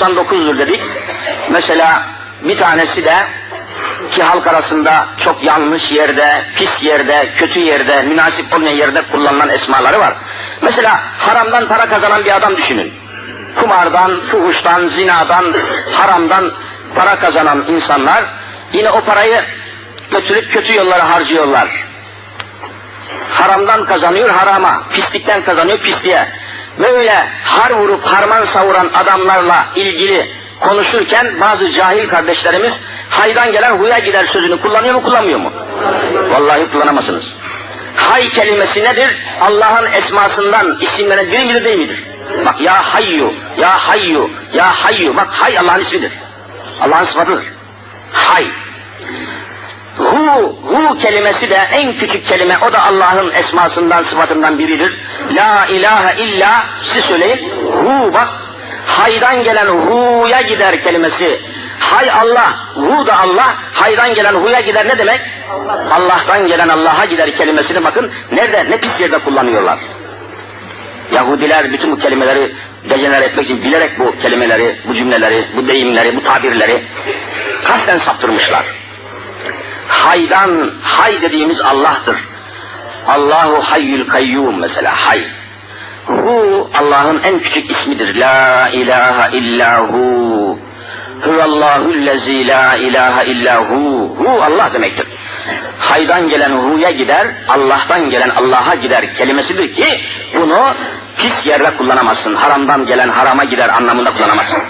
99'dur dedik. Mesela bir tanesi de ki halk arasında çok yanlış yerde, pis yerde, kötü yerde, münasip olmayan yerde kullanılan esmaları var. Mesela haramdan para kazanan bir adam düşünün. Kumardan, fuhuştan, zinadan, haramdan para kazanan insanlar yine o parayı götürüp kötü yollara harcıyorlar. Haramdan kazanıyor harama, pislikten kazanıyor pisliğe. Böyle har vurup harman savuran adamlarla ilgili konuşurken bazı cahil kardeşlerimiz haydan gelen huya gider sözünü kullanıyor mu kullanmıyor mu? Vallahi kullanamazsınız. Hay kelimesi nedir? Allah'ın esmasından isimlenen biri midir değil midir? Bak ya hayyu, ya hayyu, ya hayyu. Bak hay Allah'ın ismidir. Allah'ın sıfatıdır. Hay. Hu, kelimesi de en küçük kelime, o da Allah'ın esmasından, sıfatından biridir. La ilahe illa, siz söyleyin, hu bak, haydan gelen hu'ya gider kelimesi. Hay Allah, hu da Allah, haydan gelen hu'ya gider ne demek? Allah'tan gelen Allah'a gider kelimesini bakın, nerede, ne pis yerde kullanıyorlar. Yahudiler bütün bu kelimeleri dejener etmek için bilerek bu kelimeleri, bu cümleleri, bu deyimleri, bu tabirleri kasten saptırmışlar haydan hay dediğimiz Allah'tır. Allahu hayyül kayyum mesela hay. Hu Allah'ın en küçük ismidir. La ilahe illa hu. Huvallahullezî la ilahe illa hu. Hu Allah demektir. Haydan gelen hu'ya gider, Allah'tan gelen Allah'a gider kelimesidir ki bunu pis yerde kullanamazsın. Haramdan gelen harama gider anlamında kullanamazsın.